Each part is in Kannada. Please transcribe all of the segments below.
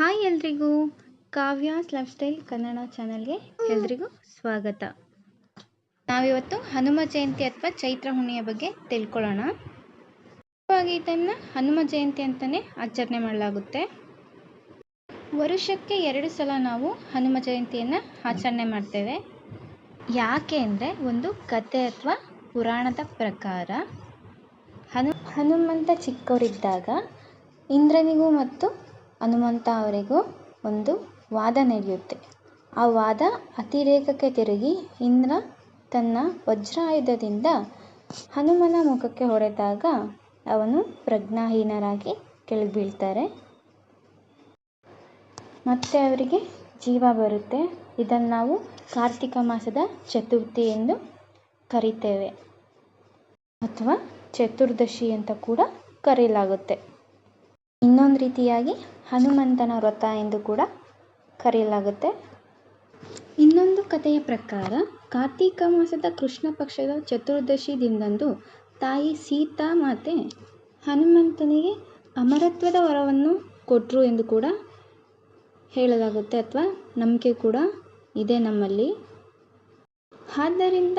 ಹಾಯ್ ಎಲ್ರಿಗೂ. ಕಾವ್ಯಾಸ್ ಲೈಫ್ ಸ್ಟೈಲ್ ಕನ್ನಡ ಚಾನಲ್ಗೆ ಎಲ್ರಿಗೂ ಸ್ವಾಗತ. ನಾವಿವತ್ತು ಹನುಮ ಜಯಂತಿ ಅಥವಾ ಚೈತ್ರ ಹುಣ್ಣಿಯ ಬಗ್ಗೆ ತಿಳ್ಕೊಳ್ಳೋಣ. ಮುಖ್ಯವಾಗಿ ಇದನ್ನು ಹನುಮ ಜಯಂತಿ ಅಂತಾನೆ ಆಚರಣೆ ಮಾಡಲಾಗುತ್ತೆ. ವರುಷಕ್ಕೆ ಎರಡು ಸಲ ನಾವು ಹನುಮ ಜಯಂತಿಯನ್ನ ಆಚರಣೆ ಮಾಡ್ತೇವೆ. ಯಾಕೆ ಅಂದರೆ ಒಂದು ಕತೆ ಅಥವಾ ಪುರಾಣದ ಪ್ರಕಾರ ಹನು, ಹನುಮಂತ ಚಿಕ್ಕವರಿದ್ದಾಗ ಇಂದ್ರನಿಗೂ ಮತ್ತು ಹನುಮಂತ ಅವರಿಗೂ ಒಂದು ವಾದ ನಡೆಯುತ್ತೆ. ಆ ವಾದ ಅತಿರೇಕಕ್ಕೆ ತಿರುಗಿ ಇಂದ್ರ ತನ್ನ ವಜ್ರಾಯುಧದಿಂದ ಹನುಮನ ಮುಖಕ್ಕೆ ಹೊಡೆದಾಗ ಅವನು ಪ್ರಜ್ಞಾಹೀನರಾಗಿ ಕೆಳಗೆ ಬೀಳ್ತಾರೆ ಮತ್ತೆ ಅವರಿಗೆ ಜೀವ ಬರುತ್ತೆ. ಇದನ್ನು ನಾವು ಕಾರ್ತಿಕ ಮಾಸದ ಚತುರ್ಥಿ ಎಂದು ಕರಿತೇವೆ. ಅಥವಾ ಚತುರ್ದಶಿ ಅಂತ ಕೂಡ ಕರೆಯಲಾಗುತ್ತೆ ಇನ್ನೊಂದು ರೀತಿಯಾಗಿ ಹನುಮಂತನ ವ್ರತ ಎಂದು ಕೂಡ ಕರೆಯಲಾಗುತ್ತೆ. ಇನ್ನೊಂದು ಕಥೆಯ ಪ್ರಕಾರ, ಕಾರ್ತಿಕ ಮಾಸದ ಕೃಷ್ಣ ಪಕ್ಷದ ಚತುರ್ದಶಿ ದಿನದಂದು ತಾಯಿ ಸೀತಾ ಮಾತೆ ಹನುಮಂತನಿಗೆ ಅಮರತ್ವದ ವರವನ್ನು ಕೊಟ್ಟರು ಎಂದು ಕೂಡ ಹೇಳಲಾಗುತ್ತೆ ಅಥವಾ ನಂಬಿಕೆ ಕೂಡ ಇದೆ ನಮ್ಮಲ್ಲಿ. ಆದ್ದರಿಂದ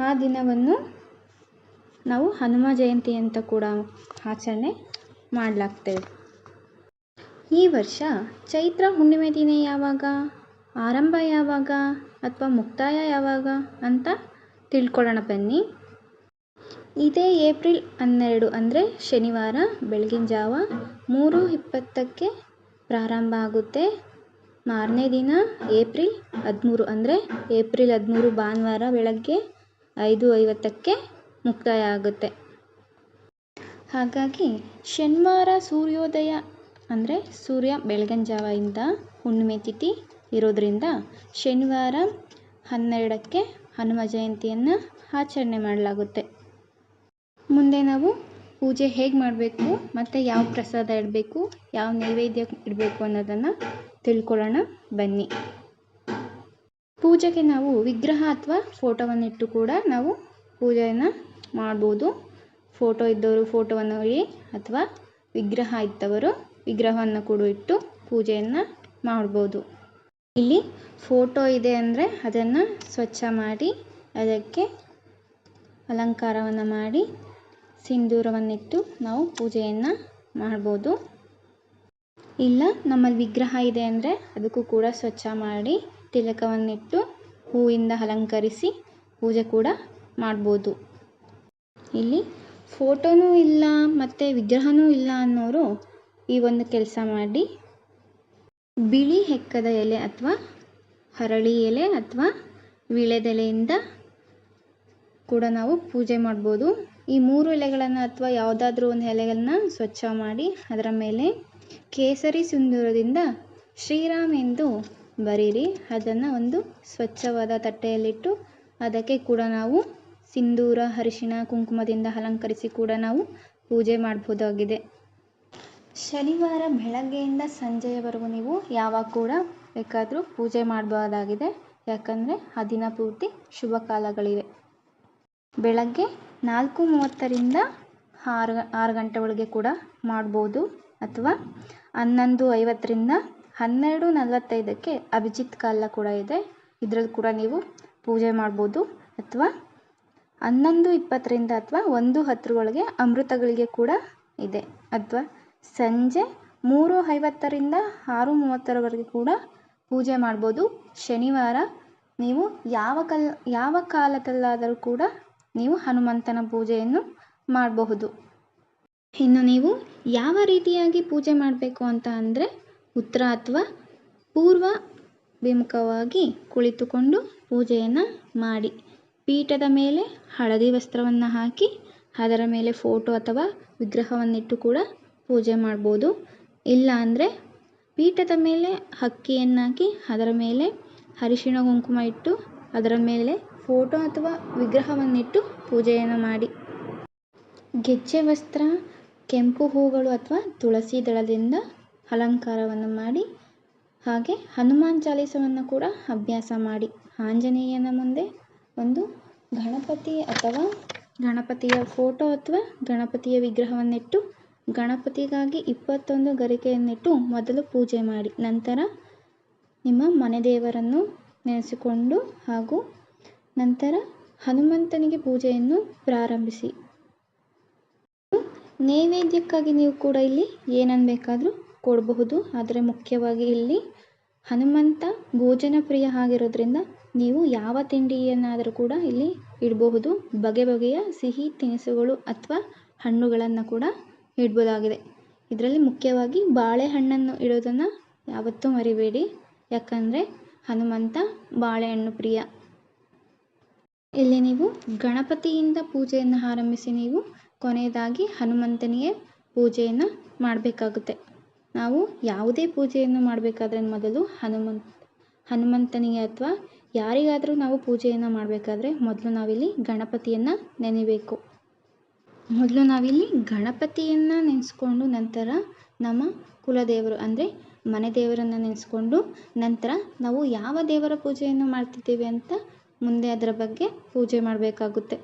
ಆ ದಿನವನ್ನು ನಾವು ಹನುಮ ಜಯಂತಿ ಅಂತ ಕೂಡ ಆಚರಣೆ ಮಾಡಲಾಗ್ತೇವೆ ಈ ವರ್ಷ ಚೈತ್ರ ಹುಣ್ಣಿಮೆ ದಿನ ಯಾವಾಗ? ಆರಂಭ ಯಾವಾಗ ಅಥವಾ ಮುಕ್ತಾಯ ಯಾವಾಗ ಅಂತ ತಿಳ್ಕೊಳ್ಳೋಣ ಬನ್ನಿ. ಇದೇ ಏಪ್ರಿಲ್ ಹನ್ನೆರಡು ಅಂದರೆ ಶನಿವಾರ, ಬೆಳಗಿನ ಜಾವ ಮೂರು ಇಪ್ಪತ್ತಕ್ಕೆ ಪ್ರಾರಂಭ ಆಗುತ್ತೆ. ಮಾರನೇ ದಿನ ಏಪ್ರಿಲ್ ಹದಿಮೂರು ಅಂದರೆ ಏಪ್ರಿಲ್ ಹದಿಮೂರು ಭಾನುವಾರ ಬೆಳಗ್ಗೆ ಐದು ಐವತ್ತಕ್ಕೆ ಮುಕ್ತಾಯ ಆಗುತ್ತೆ. ಹಾಗಾಗಿ ಶನಿವಾರ ಸೂರ್ಯೋದಯ ಅಂದರೆ ಸೂರ್ಯ ಬೆಳಗಿನ ಜಾವದಿಂದ ಹುಣ್ಣಿಮೆ ತಿಥಿ ಇರೋದರಿಂದ ಶನಿವಾರ ಹನ್ನೆರಡಕ್ಕೆ ಹನುಮ ಜಯಂತಿಯನ್ನು ಆಚರಣೆ ಮಾಡಲಾಗುತ್ತೆ. ಮುಂದೆ ನಾವು ಪೂಜೆ ಹೇಗೆ ಮಾಡಬೇಕು, ಮತ್ತು ಯಾವ ಪ್ರಸಾದ ಇಡಬೇಕು, ಯಾವ ನೈವೇದ್ಯ ಇಡಬೇಕು ಅನ್ನೋದನ್ನು ತಿಳ್ಕೊಳ್ಳೋಣ. ಬನ್ನಿ. ಪೂಜೆಗೆ ನಾವು ವಿಗ್ರಹ ಅಥವಾ ಫೋಟೋವನ್ನಿಟ್ಟು ಕೂಡ ನಾವು ಪೂಜೆಯನ್ನು ಮಾಡ್ಬೋದು. ಫೋಟೋ ಇದ್ದವರು ಫೋಟೋವನ್ನು ಇಡಿ ಅಥವಾ ವಿಗ್ರಹ ಇದ್ದವರು ವಿಗ್ರಹವನ್ನು ಕೂಡ ಇಟ್ಟು ಪೂಜೆಯನ್ನು ಮಾಡ್ಬೋದು. ಇಲ್ಲಿ ಫೋಟೋ ಇದೆ ಅಂದರೆ ಅದನ್ನು ಸ್ವಚ್ಛ ಮಾಡಿ, ಅದಕ್ಕೆ ಅಲಂಕಾರವನ್ನು ಮಾಡಿ, ಸಿಂಧೂರವನ್ನಿಟ್ಟು ನಾವು ಪೂಜೆಯನ್ನು ಮಾಡ್ಬೋದು. ಇಲ್ಲ, ನಮ್ಮಲ್ಲಿ ವಿಗ್ರಹ ಇದೆ ಅಂದರೆ ಅದಕ್ಕೂ ಕೂಡ ಸ್ವಚ್ಛ ಮಾಡಿ, ತಿಲಕವನ್ನಿಟ್ಟು ಹೂವಿಂದ ಅಲಂಕರಿಸಿ ಪೂಜೆ ಕೂಡ ಮಾಡ್ಬೋದು. ಇಲ್ಲಿ ಫೋಟೋನೂ ಇಲ್ಲ, ಮತ್ತು ವಿಗ್ರಹನೂ ಇಲ್ಲ ಅನ್ನೋರು ಈ ಒಂದು ಕೆಲಸ ಮಾಡಿ. ಬಿಳಿ ಹೆಕ್ಕದ ಎಲೆ ಅಥವಾ ಹರಳಿ ಎಲೆ ಅಥವಾ ವಿಳೆದೆಲೆಯಿಂದ ಕೂಡ ನಾವು ಪೂಜೆ ಮಾಡ್ಬೋದು. ಈ ಮೂರು ಎಲೆಗಳನ್ನು ಅಥವಾ ಯಾವುದಾದ್ರೂ ಒಂದು ಎಲೆಗಳನ್ನ ಸ್ವಚ್ಛ ಮಾಡಿ ಅದರ ಮೇಲೆ ಕೇಸರಿ ಸುಂದರದಿಂದ ಶ್ರೀರಾಮ್ ಎಂದು ಬರೀರಿ. ಅದನ್ನು ಒಂದು ಸ್ವಚ್ಛವಾದ ತಟ್ಟೆಯಲ್ಲಿಟ್ಟು ಅದಕ್ಕೆ ಕೂಡ ನಾವು ಸಿಂಧೂರ ಅರಿಶಿಣ ಕುಂಕುಮದಿಂದ ಅಲಂಕರಿಸಿ ಕೂಡ ನಾವು ಪೂಜೆ ಮಾಡ್ಬೋದಾಗಿದೆ. ಶನಿವಾರ ಬೆಳಗ್ಗೆಯಿಂದ ಸಂಜೆಯವರೆಗೂ ನೀವು ಯಾವಾಗ ಕೂಡ ಬೇಕಾದರೂ ಪೂಜೆ ಮಾಡಬಹುದಾಗಿದೆ ಯಾಕಂದರೆ ಆ ದಿನ ಪೂರ್ತಿ ಶುಭ ಕಾಲಗಳಿವೆ. ಬೆಳಗ್ಗೆ ನಾಲ್ಕು ಮೂವತ್ತರಿಂದ ಆರು ಆರು ಗಂಟೆ ಒಳಗೆ ಕೂಡ ಮಾಡ್ಬೋದು. ಅಥವಾ ಹನ್ನೊಂದು ಐವತ್ತರಿಂದ ಹನ್ನೆರಡು ನಲವತ್ತೈದಕ್ಕೆ ಅಭಿಜಿತ್ ಕಾಲ ಕೂಡ ಇದೆ. ಇದರಲ್ಲಿ ಕೂಡ ನೀವು ಪೂಜೆ ಮಾಡ್ಬೋದು. ಅಥವಾ ಹನ್ನೊಂದು, ಇಪ್ಪತ್ತರಿಂದ ಅಥವಾ ಒಂದು ಹತ್ತರೊಳಗೆ ಅಮೃತಗಳಿಗೆ ಕೂಡ ಇದೆ. ಅಥವಾ ಸಂಜೆ ಮೂರು ಐವತ್ತರಿಂದ ಆರು ಮೂವತ್ತರವರೆಗೆ ಕೂಡ ಪೂಜೆ ಮಾಡ್ಬೋದು. ಶನಿವಾರ ನೀವು ಯಾವ ಕಲ್, ಯಾವ ಕಾಲದಲ್ಲಾದರೂ ಕೂಡ ನೀವು ಹನುಮಂತನ ಪೂಜೆಯನ್ನು ಮಾಡಬಹುದು. ಇನ್ನು ನೀವು ಯಾವ ರೀತಿಯಾಗಿ ಪೂಜೆ ಮಾಡಬೇಕು ಅಂತ ಅಂದರೆ ಉತ್ತರ ಅಥವಾ ಪೂರ್ವ ವಿಮುಖವಾಗಿ ಕುಳಿತುಕೊಂಡು ಪೂಜೆಯನ್ನು ಮಾಡಿ. ಪೀಠದ ಮೇಲೆ ಹಳದಿ ವಸ್ತ್ರವನ್ನು ಹಾಕಿ, ಅದರ ಮೇಲೆ ಫೋಟೋ ಅಥವಾ ವಿಗ್ರಹವನ್ನಿಟ್ಟು ಕೂಡ ಪೂಜೆ ಮಾಡ್ಬೋದು. ಇಲ್ಲ ಅಂದರೆ ಪೀಠದ ಮೇಲೆ ಅಕ್ಕಿಯನ್ನು ಹಾಕಿ ಅದರ ಮೇಲೆ ಅರಿಶಿಣ ಕುಂಕುಮ ಇಟ್ಟು, ಅದರ ಮೇಲೆ ಫೋಟೋ ಅಥವಾ ವಿಗ್ರಹವನ್ನಿಟ್ಟು ಪೂಜೆಯನ್ನು ಮಾಡಿ. ಗೆಜ್ಜೆ ವಸ್ತ್ರ, ಕೆಂಪು ಹೂಗಳು ಅಥವಾ ತುಳಸಿ ದಳದಿಂದ ಅಲಂಕಾರವನ್ನು ಮಾಡಿ, ಹಾಗೆ ಹನುಮಾನ್ ಚಾಲೀಸವನ್ನು ಕೂಡ ಅಭ್ಯಾಸ ಮಾಡಿ. ಆಂಜನೇಯನ ಮುಂದೆ ಒಂದು ಗಣಪತಿ ಅಥವಾ ಗಣಪತಿಯ ಫೋಟೋ ಅಥವಾ ಗಣಪತಿಯ ವಿಗ್ರಹವನ್ನಿಟ್ಟು ಗಣಪತಿಗಾಗಿ ಇಪ್ಪತ್ತೊಂದು ಗರಿಕೆಯನ್ನಿಟ್ಟು ಮೊದಲು ಪೂಜೆ ಮಾಡಿ. ನಂತರ ನಿಮ್ಮ ಮನೆ ದೇವರನ್ನು ನೆನೆಸಿಕೊಂಡು ಹಾಗೂ ನಂತರ ಹನುಮಂತನಿಗೆ ಪೂಜೆಯನ್ನು ಪ್ರಾರಂಭಿಸಿ. ನೈವೇದ್ಯಕ್ಕಾಗಿ ನೀವು ಕೂಡ ಇಲ್ಲಿ ಏನನ್ನು ಬೇಕಾದರೂ ಕೊಡಬಹುದು. ಆದರೆ ಮುಖ್ಯವಾಗಿ ಇಲ್ಲಿ ಹನುಮಂತ ಭೋಜನ ಪ್ರಿಯ ಆಗಿರೋದ್ರಿಂದ ನೀವು ಯಾವ ತಿಂಡಿಯನ್ನಾದರೂ ಕೂಡ ಇಲ್ಲಿ ಇಡಬಹುದು. ಬಗೆ ಬಗೆಯ ಸಿಹಿ ತಿನಿಸುಗಳು ಅಥವಾ ಹಣ್ಣುಗಳನ್ನು ಕೂಡ ಇಡ್ಬೋದಾಗಿದೆ. ಇದರಲ್ಲಿ ಮುಖ್ಯವಾಗಿ ಬಾಳೆಹಣ್ಣನ್ನು ಇಡೋದನ್ನು ಯಾವತ್ತೂ ಮರಿಬೇಡಿ. ಯಾಕಂದರೆ ಹನುಮಂತ ಬಾಳೆಹಣ್ಣು ಪ್ರಿಯ. ಇಲ್ಲಿ ನೀವು ಗಣಪತಿಯಿಂದ ಪೂಜೆಯನ್ನು ಆರಂಭಿಸಿ ನೀವು ಕೊನೆಯದಾಗಿ ಹನುಮಂತನಿಗೆ ಪೂಜೆಯನ್ನು ಮಾಡಬೇಕಾಗುತ್ತೆ. ನಾವು ಯಾವುದೇ ಪೂಜೆಯನ್ನು ಮಾಡಬೇಕಾದ್ರೆ ಮೊದಲು ಹನುಮಂತ, ಹನುಮಂತನಿಗೆ ಅಥವಾ ಯಾರಿಗಾದರೂ ನಾವು ಪೂಜೆಯನ್ನು ಮಾಡಬೇಕಾದ್ರೆ ಮೊದಲು ನಾವಿಲ್ಲಿ ಗಣಪತಿಯನ್ನು ನೆನೆಬೇಕು. ಮೊದಲು ನಾವಿಲ್ಲಿ ಗಣಪತಿಯನ್ನು ನೆನೆಸ್ಕೊಂಡು ನಂತರ ನಮ್ಮ ಕುಲದೇವರು ಅಂದರೆ ಮನೆ ದೇವರನ್ನು ನೆನೆಸ್ಕೊಂಡು ನಂತರ ನಾವು ಯಾವ ದೇವರ ಪೂಜೆಯನ್ನು ಮಾಡ್ತಿದ್ದೇವೆ ಅಂತ ಮುಂದೆ ಅದರ ಬಗ್ಗೆ ಪೂಜೆ ಮಾಡಬೇಕಾಗುತ್ತೆ.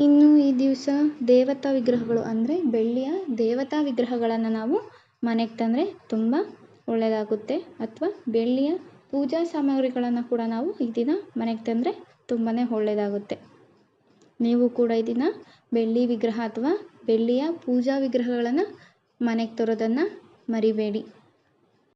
ಇನ್ನು ಈ ದಿವಸ ದೇವತಾ ವಿಗ್ರಹಗಳು ಅಂದರೆ ಬೆಳ್ಳಿಯ ದೇವತಾ ವಿಗ್ರಹಗಳನ್ನು ನಾವು ಮನೆಗೆ ತಂದರೆ ತುಂಬ ಒಳ್ಳೆಯದಾಗುತ್ತೆ ಅಥವಾ ಬೆಳ್ಳಿಯ ಪೂಜಾ ಸಾಮಗ್ರಿಗಳನ್ನು ಕೂಡ ನಾವು ಈ ದಿನ ಮನೆಗೆ ತಂದರೆ ತುಂಬಾ ಒಳ್ಳೆಯದಾಗುತ್ತೆ ನೀವು ಕೂಡ ಈ ದಿನ ಬೆಳ್ಳಿ ವಿಗ್ರಹ ಅಥವಾ ಬೆಳ್ಳಿಯ ಪೂಜಾ ವಿಗ್ರಹಗಳನ್ನು ಮನೆಗೆ ತರೋದನ್ನು ಮರಿಬೇಡಿ.